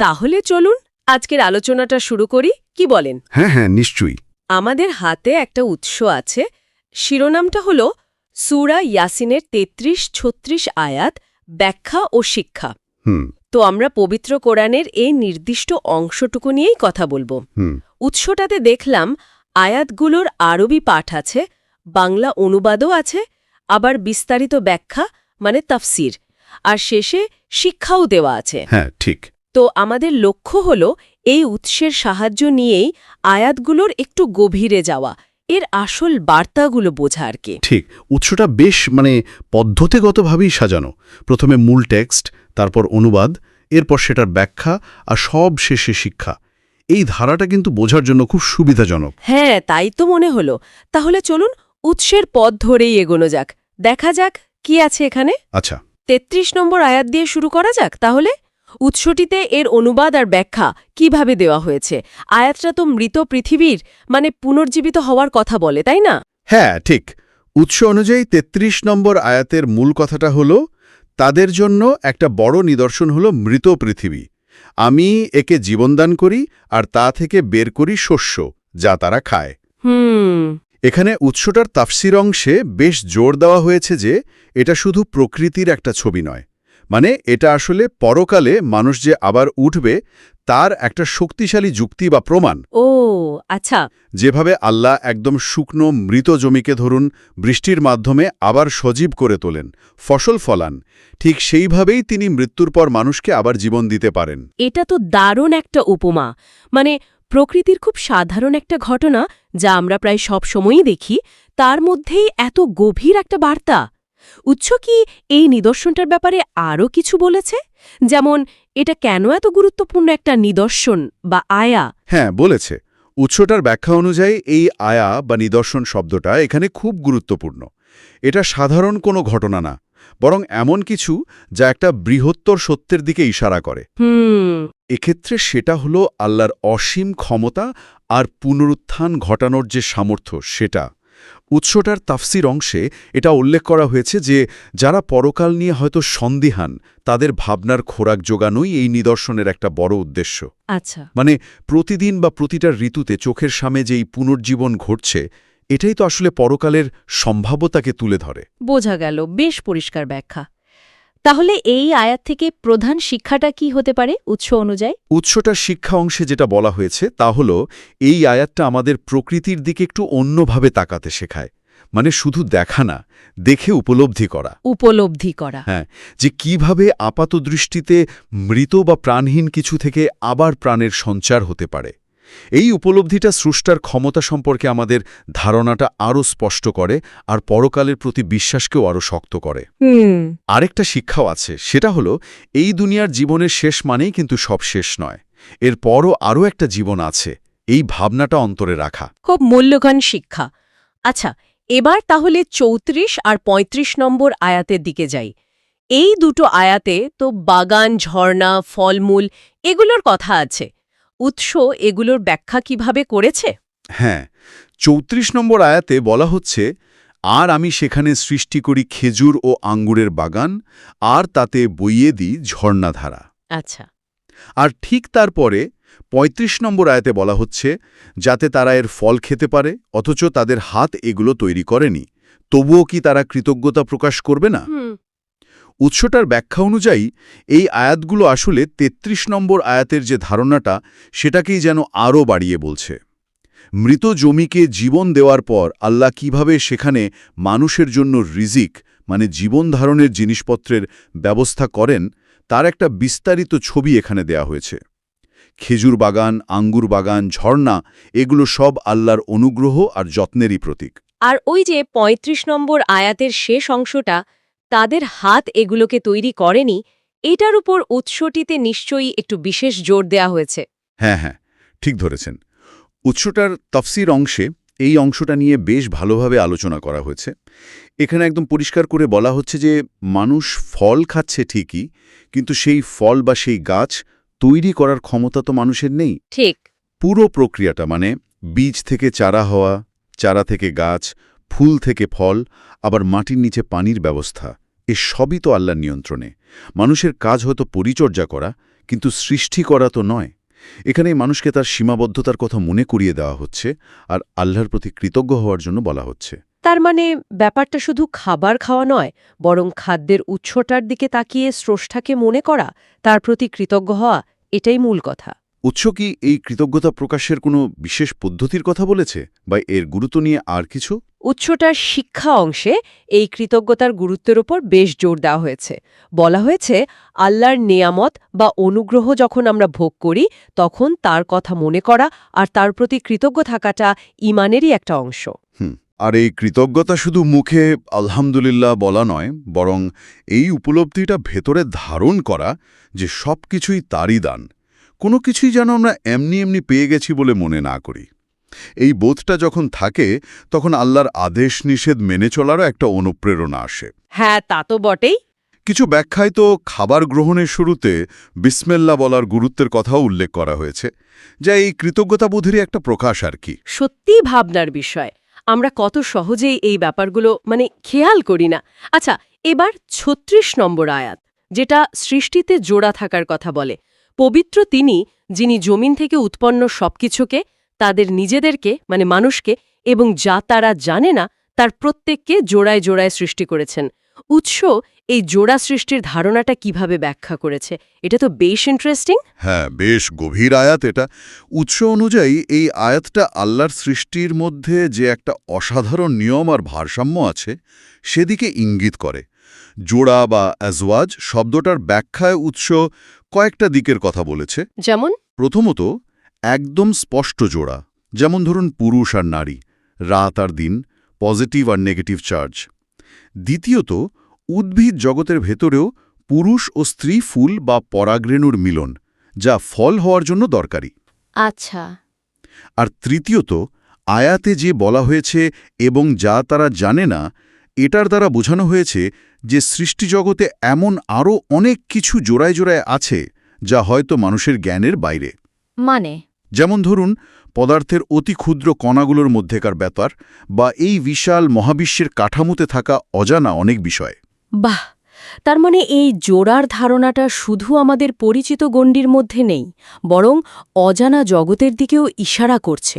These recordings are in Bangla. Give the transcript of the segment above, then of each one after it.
তাহলে চলুন আজকের আলোচনাটা শুরু করি। কি বলেন? হ্যাঁ হ্যাঁ নিশ্চয়ই। আমাদের হাতে একটা উৎস আছে। শিরোনামটা হল সুরা ইয়াসিনের তেত্রিশ ছত্রিশ আয়াত ব্যাখ্যা ও শিক্ষা। হুম। তো আমরা পবিত্র কোরআনের এই নির্দিষ্ট অংশটুকু নিয়েই কথা বলব। উৎসটাতে দেখলাম আয়াতগুলোর আরবি পাঠ আছে বাংলা অনুবাদও আছে আবার বিস্তারিত ব্যাখ্যা মানে তাফসির। আর শেষে শিক্ষাও দেওয়া আছে। হ্যাঁ ঠিক। তো আমাদের লক্ষ্য হল এই উৎসের সাহায্য নিয়েই আয়াতগুলোর একটু গভীরে যাওয়া এর আসল বার্তাগুলো বোঝা আর কি। ঠিক উৎসটা বেশ মানে পদ্ধতিগতভাবেই সাজানো। প্রথমে মূল টেক্সট তারপর অনুবাদ এরপর সেটার ব্যাখ্যা আর সব শেষে শিক্ষা। এই ধারাটা কিন্তু বোঝার জন্য খুব সুবিধাজনক। হ্যাঁ তাই তো মনে হলো। তাহলে চলুন উৎসের পথ ধরেই এগোনো যাক। দেখা যাক কি আছে এখানে। আচ্ছা। তেত্রিশ নম্বর আয়াত দিয়ে শুরু করা যাক তাহলে? উৎসটিতে এর অনুবাদ আর ব্যাখ্যা কীভাবে দেওয়া হয়েছে? আয়াতটা তো মৃত পৃথিবীর মানে পুনর্জীবিত হওয়ার কথা বলে তাই না? হ্যাঁ ঠিক। উৎস অনুযায়ী ৩৩ নম্বর আয়াতের মূল কথাটা হল তাদের জন্য একটা বড় নিদর্শন হল মৃত পৃথিবী। আমি একে জীবনদান করি আর তা থেকে বের করি শস্য যা তারা খায়। হুম। এখানে উৎসটার তাফসির অংশে বেশ জোর দেওয়া হয়েছে যে এটা শুধু প্রকৃতির একটা ছবি নয়। মানে এটা আসলে পরকালে মানুষ যে আবার উঠবে তার একটা শক্তিশালী যুক্তি বা প্রমাণ। ও আচ্ছা। যেভাবে আল্লাহ একদম শুকনো মৃত জমিকে ধরুন বৃষ্টির মাধ্যমে আবার সজীব করে তোলেন ফসল ফলান ঠিক সেইভাবেই তিনি মৃত্যুর পর মানুষকে আবার জীবন দিতে পারেন। এটা তো দারুণ একটা উপমা। মানে প্রকৃতির খুব সাধারণ একটা ঘটনা যা আমরা প্রায় সব সময়ই দেখি তার মধ্যেই এত গভীর একটা বার্তা। উৎস কি এই নিদর্শনটার ব্যাপারে আরও কিছু বলেছে? যেমন এটা কেন এত গুরুত্বপূর্ণ একটা নিদর্শন বা আয়া? হ্যাঁ বলেছে। উৎসটার ব্যাখ্যা অনুযায়ী এই আয়া বা নিদর্শন শব্দটা এখানে খুব গুরুত্বপূর্ণ। এটা সাধারণ কোনো ঘটনা না বরং এমন কিছু যা একটা বৃহত্তর সত্যের দিকে ইশারা করে। এক্ষেত্রে সেটা হলো আল্লাহর অসীম ক্ষমতা আর পুনরুত্থান ঘটানোর যে সামর্থ্য সেটা। উৎসটার তাফসির অংশে এটা উল্লেখ করা হয়েছে যে যারা পরকাল নিয়ে হয়তো সন্দিহান তাদের ভাবনার খোরাক জোগানোই এই নিদর্শনের একটা বড় উদ্দেশ্য। আচ্ছা। মানে প্রতিদিন বা প্রতিটা ঋতুতে চোখের সামনে যেই পুনর্জীবন ঘটছে এটাই তো আসলে পরকালের সম্ভাব্যতাকে তুলে ধরে। বোঝা গেল বেশ পরিষ্কার ব্যাখ্যা। তাহলে এই আয়াত থেকে প্রধান শিক্ষাটা কি হতে পারে উৎস অনুযায়ী? উৎসটার শিক্ষা অংশে যেটা বলা হয়েছে তা হল এই আয়াতটা আমাদের প্রকৃতির দিকে একটু অন্যভাবে তাকাতে শেখায়। মানে শুধু দেখা না দেখে উপলব্ধি করা। উপলব্ধি করা। হ্যাঁ যে কীভাবে আপাত দৃষ্টিতে মৃত বা প্রাণহীন কিছু থেকে আবার প্রাণের সঞ্চার হতে পারে। এই উপলব্ধিটা স্রষ্টার ক্ষমতা সম্পর্কে আমাদের ধারণাটা আরও স্পষ্ট করে আর পরকালের প্রতি বিশ্বাসকেও আরও শক্ত করে। আরেকটা শিক্ষাও আছে সেটা হলো এই দুনিয়ার জীবনের শেষ মানেই কিন্তু সব শেষ নয় এর পরও আরও একটা জীবন আছে এই ভাবনাটা অন্তরে রাখা। খুব মূল্যবান শিক্ষা। আচ্ছা এবার তাহলে চৌত্রিশ আর ৩৫ নম্বর আয়াতের দিকে যাই। এই দুটো আয়াতে তো বাগান ঝর্ণা ফলমূল এগুলোর কথা আছে উৎস এগুলোর ব্যাখ্যা কীভাবে করেছে? হ্যাঁ চৌত্রিশ নম্বর আয়াতে বলা হচ্ছে আর আমি সেখানে সৃষ্টি করি খেজুর ও আঙ্গুরের বাগান আর তাতে বইয়ে দিই ঝর্ণাধারা। আচ্ছা। আর ঠিক তারপরে ৩৫ নম্বর আয়াতে বলা হচ্ছে যাতে তারা এর ফল খেতে পারে অথচ তাদের হাত এগুলো তৈরি করেনি। তবুও কি তারা কৃতজ্ঞতা প্রকাশ করবে না? উৎসটার ব্যাখ্যা অনুযায়ী, এই আয়াতগুলো আসলে ৩৩ নম্বর আয়াতের যে ধারণাটা, সেটাকেই যেন আরও বাড়িয়ে বলছে। মৃত জমিকে জীবন দেওয়ার পর আল্লাহ কীভাবে সেখানে মানুষের জন্য রিজিক মানে জীবন ধারণের জিনিসপত্রের ব্যবস্থা করেন, তার একটা বিস্তারিত ছবি এখানে দেয়া হয়েছে। খেজুর বাগান, আঙ্গুর বাগান, ঝর্ণা, এগুলো সব আল্লাহর অনুগ্রহ আর যত্নেরই প্রতীক। আর ওই যে ৩৫ নম্বর আয়াতের শেষ অংশটা তাদের হাত এগুলোকে তৈরি করেনি এটার উপর উৎসটিতে নিশ্চয়ই একটু বিশেষ জোর দেয়া হয়েছে। হ্যাঁ হ্যাঁ ঠিক ধরেছেন। উৎসটার তফসির অংশে এই অংশটা নিয়ে বেশ ভালোভাবে আলোচনা করা হয়েছে। এখানে একদম পরিষ্কার করে বলা হচ্ছে যে মানুষ ফল খাচ্ছে ঠিকই কিন্তু সেই ফল বা সেই গাছ তৈরি করার ক্ষমতা তো মানুষের নেই। ঠিক। পুরো প্রক্রিয়াটা মানে বীজ থেকে চারা হওয়া চারা থেকে গাছ ফুল থেকে ফল, আবার মাটির নিচে পানির ব্যবস্থা, এ সবই তো আল্লাহর নিয়ন্ত্রণে। মানুষের কাজ হয়তো পরিচর্যা করা, কিন্তু সৃষ্টি করা তো নয়। এখানে মানুষকে তার সীমাবদ্ধতার কথা মনে করিয়ে দেওয়া হচ্ছে, আর আল্লাহর প্রতি কৃতজ্ঞ হওয়ার জন্য বলা হচ্ছে। তার মানে ব্যাপারটা শুধু খাবার খাওয়া নয়, বরং খাদ্যের উৎসটার দিকে তাকিয়ে স্রষ্টাকে মনে করা, তার প্রতি কৃতজ্ঞ হওয়া, এটাই মূল কথা। উৎস কি এই কৃতজ্ঞতা প্রকাশের কোনো বিশেষ পদ্ধতির কথা বলেছে বা এর গুরুত্ব নিয়ে আর কিছু? উৎসটার শিক্ষা অংশে এই কৃতজ্ঞতার গুরুত্বের ওপর বেশ জোর দেওয়া হয়েছে। বলা হয়েছে আল্লাহর নেয়ামত বা অনুগ্রহ যখন আমরা ভোগ করি তখন তার কথা মনে করা আর তার প্রতি কৃতজ্ঞ থাকাটা ইমানেরই একটা অংশ। হুম আর এই কৃতজ্ঞতা শুধু মুখে আলহামদুলিল্লাহ বলা নয় বরং এই উপলব্ধিটা ভেতরে ধারণ করা যে সব কিছুই তারই দান। কোনো কিছুই যেন আমরা এমনি এমনি পেয়ে গেছি বলে মনে না করি। এই বোধটা যখন থাকে তখন আল্লাহর আদেশ নিষেধ মেনে চলারও একটা অনুপ্রেরণা আসে। হ্যাঁ তা তো বটেই। কিছু ব্যাখ্যায় তো খাবার গ্রহণের শুরুতে বিসমেল্লা বলার গুরুত্বের কথাও উল্লেখ করা হয়েছে যা এই কৃতজ্ঞতাবোধেরই একটা প্রকাশ আর কি। সত্যিই ভাবনার বিষয়। আমরা কত সহজেই এই ব্যাপারগুলো মানে খেয়াল করি না। আচ্ছা এবার ছত্রিশ নম্বর আয়াত যেটা সৃষ্টিতে জোড়া থাকার কথা বলে। পবিত্র তিনি, যিনি জমিন থেকে উৎপন্ন সবকিছুকে, তাদের নিজেদেরকে মানে মানুষকে, এবং যা তারা জানে না, তার প্রত্যেককে জোড়ায় জোড়ায় সৃষ্টি করেছেন। উৎস এই জোড়া সৃষ্টির ধারণাটা কীভাবে ব্যাখ্যা করেছে? এটা তো বেশ ইন্টারেস্টিং হ্যাঁ বেশ গভীর আয়াত এটা। উৎস অনুযায়ী এই আয়াতটা আল্লাহর সৃষ্টির মধ্যে যে একটা অসাধারণ নিয়ম আর ভারসাম্য আছে, সেদিকে ইঙ্গিত করে। জোড়া বা অ্যাজওয়াজ শব্দটার ব্যাখ্যায় উৎস কয়েকটা দিকের কথা বলেছে। যেমন? প্রথমত একদম স্পষ্ট জোড়া যেমন ধরুন পুরুষ আর নারী রাত আর দিন পজিটিভ আর নেগেটিভ চার্জ। দ্বিতীয়ত উদ্ভিদ জগতের ভেতরেও পুরুষ ও স্ত্রী ফুল বা পরাগরেণুর মিলন যা ফল হওয়ার জন্য দরকারি। আচ্ছা। আর তৃতীয়ত আয়াতে যে বলা হয়েছে এবং যা তারা জানে না এটার দ্বারা বোঝানো হয়েছে যে সৃষ্টিজগতে এমন আরও অনেক কিছু জোড়ায় জোড়ায় আছে যা হয়তো মানুষের জ্ঞানের বাইরে। মানে? যেমন ধরুন পদার্থের অতি ক্ষুদ্র কণাগুলোর মধ্যেকার ব্যাপার বা এই বিশাল মহাবিশ্বের কাঠামোতে থাকা অজানা অনেক বিষয়। বাহ! তার মানে এই জোড়ার ধারণাটা শুধু আমাদের পরিচিত গণ্ডির মধ্যে নেই, বরং অজানা জগতের দিকেও ইশারা করছে।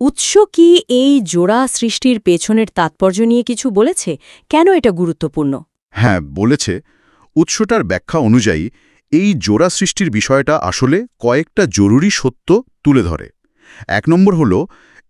উৎস কি এই জোড়া সৃষ্টির পেছনের তাৎপর্য নিয়ে কিছু বলেছে? কেন এটা গুরুত্বপূর্ণ? হ্যাঁ বলেছে। উৎসটার ব্যাখ্যা অনুযায়ী, এই জোড়া সৃষ্টির বিষয়টা আসলে কয়েকটা জরুরি সত্য তুলে ধরে। এক নম্বর হল,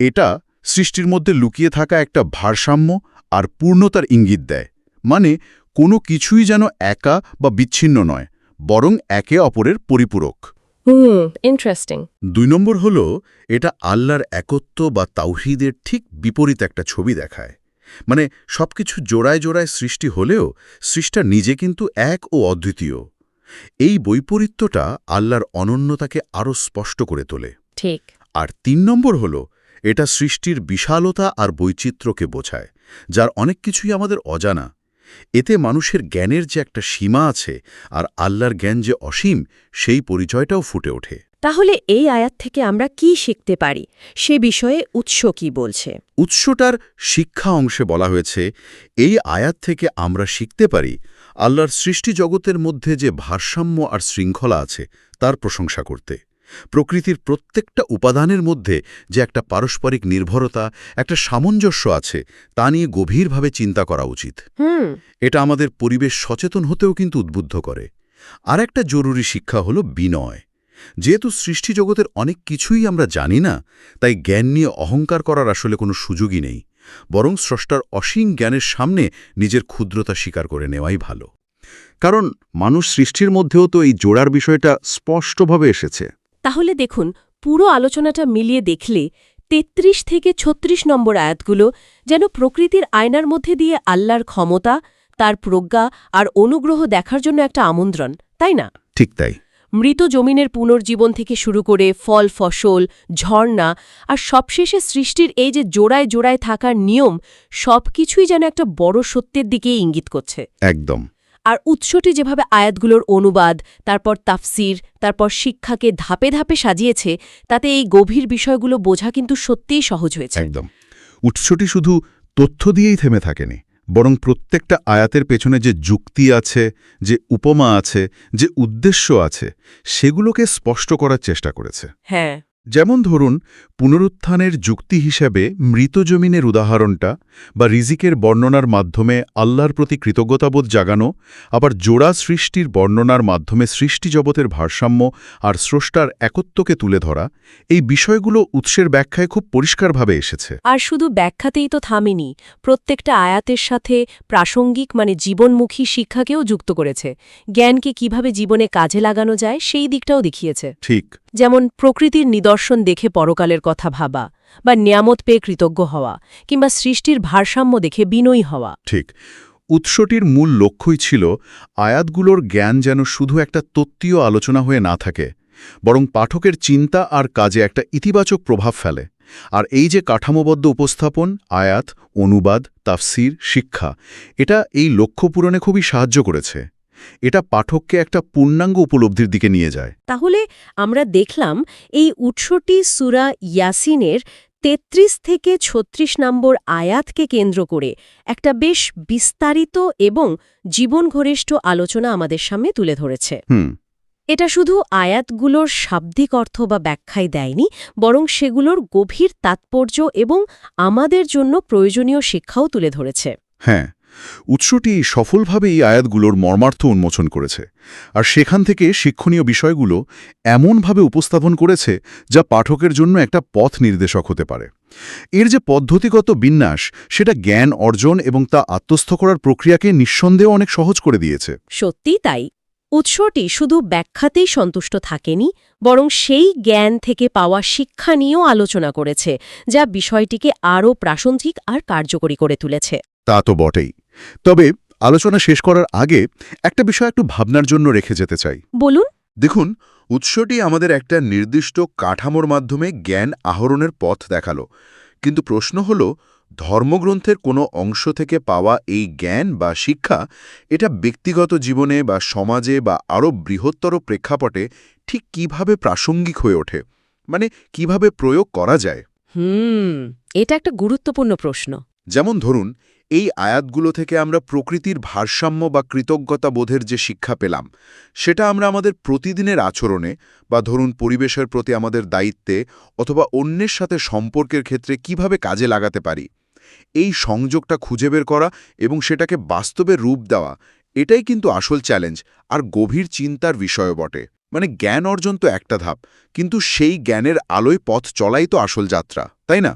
এটা সৃষ্টির মধ্যে লুকিয়ে থাকা একটা ভারসাম্য আর পূর্ণতার ইঙ্গিত দেয়। মানে কোনো কিছুই যেন একা বা বিচ্ছিন্ন নয় বরং একে অপরের পরিপূরক। হুম ইন্টারেস্টিং দুই নম্বর হল এটা আল্লাহর একত্ব বা তাওহিদের ঠিক বিপরীত একটা ছবি দেখায়। মানে সবকিছু জোড়ায় জোড়ায় সৃষ্টি হলেও সৃষ্টা নিজে কিন্তু এক ও অদ্বিতীয়। এই বৈপরীত্যটা আল্লাহর অনন্যতাকে আরও স্পষ্ট করে তোলে। ঠিক। আর তিন নম্বর হল এটা সৃষ্টির বিশালতা আর বৈচিত্র্যকে বোঝায় যার অনেক কিছুই আমাদের অজানা। এতে মানুষের জ্ঞানের যে একটা সীমা আছে আর আল্লাহর জ্ঞান যে অসীম সেই পরিচয়টাও ফুটে ওঠে। তাহলে এই আয়াত থেকে আমরা কি শিখতে পারি? সে বিষয়ে উৎস কি বলছে? উৎসটার শিক্ষা অংশে বলা হয়েছে এই আয়াত থেকে আমরা শিখতে পারি আল্লাহর সৃষ্টি জগতের মধ্যে যে ভারসাম্য আর শৃঙ্খলা আছে তার প্রশংসা করতে। প্রকৃতির প্রত্যেকটা উপাদানের মধ্যে যে একটা পারস্পরিক নির্ভরতা একটা সামঞ্জস্য আছে তা নিয়ে গভীরভাবে চিন্তা করা উচিত। এটা আমাদের পরিবেশ সচেতন হতেও কিন্তু উদ্বুদ্ধ করে। আর একটা জরুরি শিক্ষা হল বিনয়। যেহেতু সৃষ্টিজগতের অনেক কিছুই আমরা জানি না তাই জ্ঞান নিয়ে অহংকার করার আসলে কোনো সুযোগই নেই। বরং স্রষ্টার অসীম জ্ঞানের সামনে নিজের ক্ষুদ্রতা স্বীকার করে নেওয়াই ভালো। কারণ মানুষ সৃষ্টির মধ্যেও তো এই জোড়ার বিষয়টা স্পষ্টভাবে এসেছে। তাহলে দেখুন পুরো আলোচনাটা মিলিয়ে দেখলে ৩৩ থেকে ৩৬ নম্বর আয়াতগুলো যেন প্রকৃতির আয়নার মধ্যে দিয়ে আল্লাহর ক্ষমতা তার প্রজ্ঞা আর অনুগ্রহ দেখার জন্য একটা আমন্ত্রণ তাই না? ঠিক তাই। মৃত জমিনের পুনর্জীবন থেকে শুরু করে ফল ফসল ঝর্ণা আর সবশেষে সৃষ্টির এই যে জোড়ায় জোড়ায় থাকার নিয়ম সবকিছুই যেন একটা বড় সত্যের দিকেই ইঙ্গিত করছে। একদম। আর উৎসটি যেভাবে আয়াতগুলোর অনুবাদ তারপর তাফসির তারপর শিক্ষাকে ধাপে ধাপে সাজিয়েছে তাতে এই গভীর বিষয়গুলো বোঝা কিন্তু সত্যিই সহজ হয়েছে। একদম। উৎসটি শুধু তথ্য দিয়েই থেমে থাকেনি বরং প্রত্যেকটা আয়াতের পেছনে যে যুক্তি আছে যে উপমা আছে যে উদ্দেশ্য আছে সেগুলোকে স্পষ্ট করার চেষ্টা করেছে। হ্যাঁ। যেমন ধরুন পুনরুত্থানের যুক্তি হিসেবে মৃত জমিনের উদাহরণটা বা রিজিকের বর্ণনার মাধ্যমে আল্লাহর প্রতি কৃতজ্ঞতাবোধ জাগানো আবার জোড়া সৃষ্টির বর্ণনার মাধ্যমে সৃষ্টি জগতের ভারসাম্য আর স্রষ্টার একত্বকে তুলে ধরা এই বিষয়গুলো উৎসের ব্যাখ্যায় খুব পরিষ্কারভাবে এসেছে। আর শুধু ব্যাখ্যাতেই তো থামেনি প্রত্যেকটা আয়াতের সাথে প্রাসঙ্গিক মানে জীবনমুখী শিক্ষাকেও যুক্ত করেছে। জ্ঞানকে কীভাবে জীবনে কাজে লাগানো যায় সেই দিকটাও দেখিয়েছে। ঠিক। যেমন প্রকৃতির নিদর্শন দেখে পরকালের কথা ভাবা বা নিয়ামত পেয়ে কৃতজ্ঞ হওয়া কিংবা সৃষ্টির ভারসাম্য দেখে বিনয়ী হওয়া। ঠিক। উৎসটির মূল লক্ষ্যই ছিল আয়াতগুলোর জ্ঞান যেন শুধু একটা তত্ত্বীয় আলোচনা হয়ে না থাকে, বরং পাঠকের চিন্তা আর কাজে একটা ইতিবাচক প্রভাব ফেলে। আর এই যে কাঠামোবদ্ধ উপস্থাপন, আয়াত, অনুবাদ, তাফসির, শিক্ষা, এটা এই লক্ষ্য পূরণে খুবই সাহায্য করেছে। এটা পাঠককে একটা পূর্ণাঙ্গ উপলব্ধির দিকে নিয়ে যায়। তাহলে আমরা দেখলাম এই উৎসটি সুরা ইয়াসিনের ৩৩ থেকে ৩৬ নম্বর আয়াতকে কেন্দ্র করে একটা বেশ বিস্তারিত এবং জীবন জীবনঘনিষ্ঠ আলোচনা আমাদের সামনে তুলে ধরেছে। এটা শুধু আয়াতগুলোর শাব্দিক অর্থ বা ব্যাখ্যাই দেয়নি বরং সেগুলোর গভীর তাৎপর্য এবং আমাদের জন্য প্রয়োজনীয় শিক্ষাও তুলে ধরেছে। হ্যাঁ। উৎসটি সফলভাবে এই আয়াতগুলোর মর্মার্থ উন্মোচন করেছে। আর সেখান থেকে শিক্ষণীয় বিষয়গুলো এমনভাবে উপস্থাপন করেছে যা পাঠকের জন্য একটা পথ নির্দেশক হতে পারে। এর যে পদ্ধতিগত বিন্যাস সেটা জ্ঞান অর্জন এবং তা আত্মস্থ করার প্রক্রিয়াকে নিঃসন্দেহ অনেক সহজ করে দিয়েছে। সত্যি তাই। উৎসটি শুধু ব্যাখ্যাতেই সন্তুষ্ট থাকেনি বরং সেই জ্ঞান থেকে পাওয়া শিক্ষা নিয়েও আলোচনা করেছে যা বিষয়টিকে আরও প্রাসঙ্গিক আর কার্যকরী করে তুলেছে। তা তো বটেই। তবে আলোচনা শেষ করার আগে একটা বিষয় একটু ভাবনার জন্য রেখে যেতে চাই। বলুন। দেখুন উৎসটি আমাদের একটা নির্দিষ্ট কাঠামোর মাধ্যমে জ্ঞান আহরণের পথ দেখাল। কিন্তু প্রশ্ন হল ধর্মগ্রন্থের কোনো অংশ থেকে পাওয়া এই জ্ঞান বা শিক্ষা এটা ব্যক্তিগত জীবনে বা সমাজে বা আরও বৃহত্তর প্রেক্ষাপটে ঠিক কীভাবে প্রাসঙ্গিক হয়ে ওঠে? মানে কীভাবে প্রয়োগ করা যায়? হুম এটা একটা গুরুত্বপূর্ণ প্রশ্ন। যেমন ধরুন এই আয়াতগুলো থেকে আমরা প্রকৃতির ভারসাম্য বা কৃতজ্ঞতা বোধের যে শিক্ষা পেলাম, সেটা আমরা আমাদের প্রতিদিনের আচরণে বা ধরুন পরিবেশের প্রতি আমাদের দায়িত্বে অথবা অন্যের সাথে সম্পর্কের ক্ষেত্রে কীভাবে কাজে লাগাতে পারি, এই সংযোগটা খুঁজে বের করা এবং সেটাকে বাস্তবে রূপ দেওয়া, এটাই কিন্তু আসল চ্যালেঞ্জ আর গভীর চিন্তার বিষয় বটে। মানে জ্ঞান অর্জন তো একটা ধাপ, কিন্তু সেই জ্ঞানের আলোয় পথ চলাই তো আসল যাত্রা, তাই না?